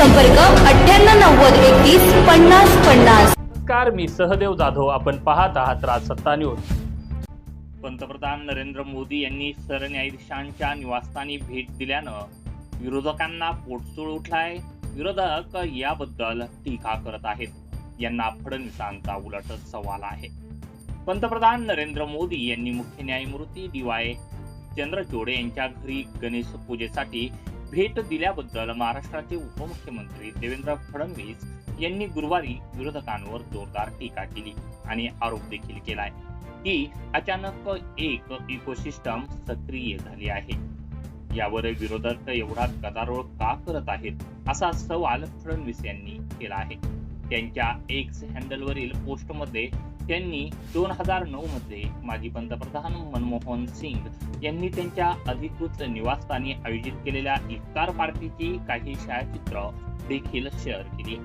संपर्क अठ्ठ्याण्णव नव्वद एकतीस पन्नास पन्नास. नमस्कार मी सहदेव जाधव. आपण पाहत आहात राजसत्ता न्यूज. पंतप्रधान नरेंद्र मोदी यांनी सरन्यायाधीशांच्या निवासस्थानी भेट दिल्यानं विरोधकांना पोटसूळ उठलाय. विरोधक याबद्दल टीका करत आहेत. यांना फडणवीसांचा उलटच सवाल आहे. पंतप्रधान नरेंद्र मोदी यांनी मुख्य न्यायमूर्ती डी वाय चंद्रचूड यांच्या घरी गणेश पूजेसाठी भेट दिल्याबद्दल महाराष्ट्राचे उपमुख्यमंत्री देवेंद्र फडणवीस यांनी गुरुवारी विरोधकांवर जोरदार टीका केली आणि आरोप देखील केलाय. की अचानक एक इकोसिस्टम सक्रिय झाली आहे. यावर विरोधक एवढा गदारोळ का करत आहेत असा सवाल फडणवीस यांनी केला आहे. त्यांच्या एक्स हँडलवरील पोस्टमध्ये त्यांनी दोन हजार नऊ मध्ये माजी पंतप्रधान मनमोहन सिंग यांनी त्यांच्या अधिकृत निवासस्थानी आयोजित केलेल्या इफ्तार पार्टीची काही छायाचित्र देखील शेअर केली.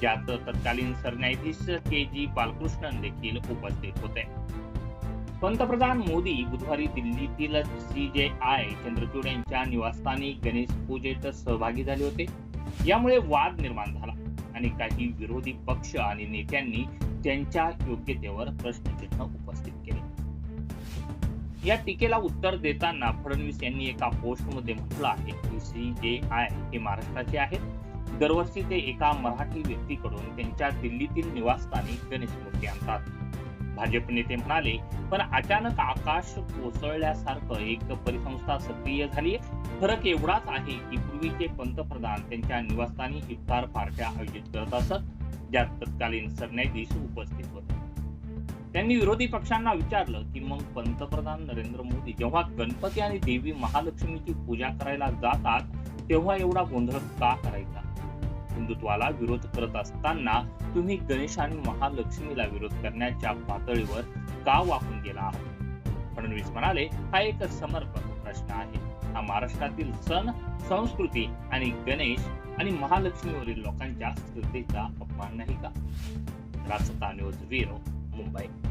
ज्यात तत्कालीन सरन्यायाधीश के जी बालकृष्णन देखील उपस्थित होते. पंतप्रधान मोदी बुधवारी दिल्लीतील सी जे आय चंद्रचूड यांच्या निवासस्थानी गणेश पूजेत सहभागी झाले होते. यामुळे वाद निर्माण झाला आणि काही विरोधी पक्ष आणि नेत्यांनी त्यांच्या योग्यतेवर प्रश्नचिन्ह उपस्थित केले. या टीकेला उत्तर देताना फडणवीस यांनी एका पोस्टमध्ये म्हटलं आहे की सी जे आय हे महाराष्ट्राचे आहेत. दरवर्षी ते एका मराठी व्यक्तीकडून त्यांच्या दिल्लीतील निवासस्थानी गणेश मूर्ती आणतात. भाजप नेते म्हणाले पण अचानक आकाश कोसळल्यासारखं एक परिसंस्था सक्रिय झाली फरक एवढाच आहे की पूर्वीचे पंतप्रधान त्यांच्या निवासस्थानी इफ्तार पार्ट्या आयोजित करत असत. ज्या तत्कालीन सरन्यायाधीश उपस्थित होते. त्यांनी विरोधी पक्षांना विचारलं की मग पंतप्रधान नरेंद्र मोदी जेव्हा गणपती आणि देवी महालक्ष्मीची पूजा करायला जातात तेव्हा एवढा गोंधळ का करायचा? हिंदुत्वाला विरोध करत असताना तुम्ही गणेश आणि महालक्ष्मीला विरोध करण्याच्या पातळीवर का वाकून गेला आहात? फडणवीस म्हणाले हा एक समर्पक प्रश्न आहे. हा महाराष्ट्रातील सण संस्कृती आणि गणेश आणि महालक्ष्मीवरील लोकांच्या श्रद्धेचा अपमान नाही का? Rajasthan news bureau Mumbai.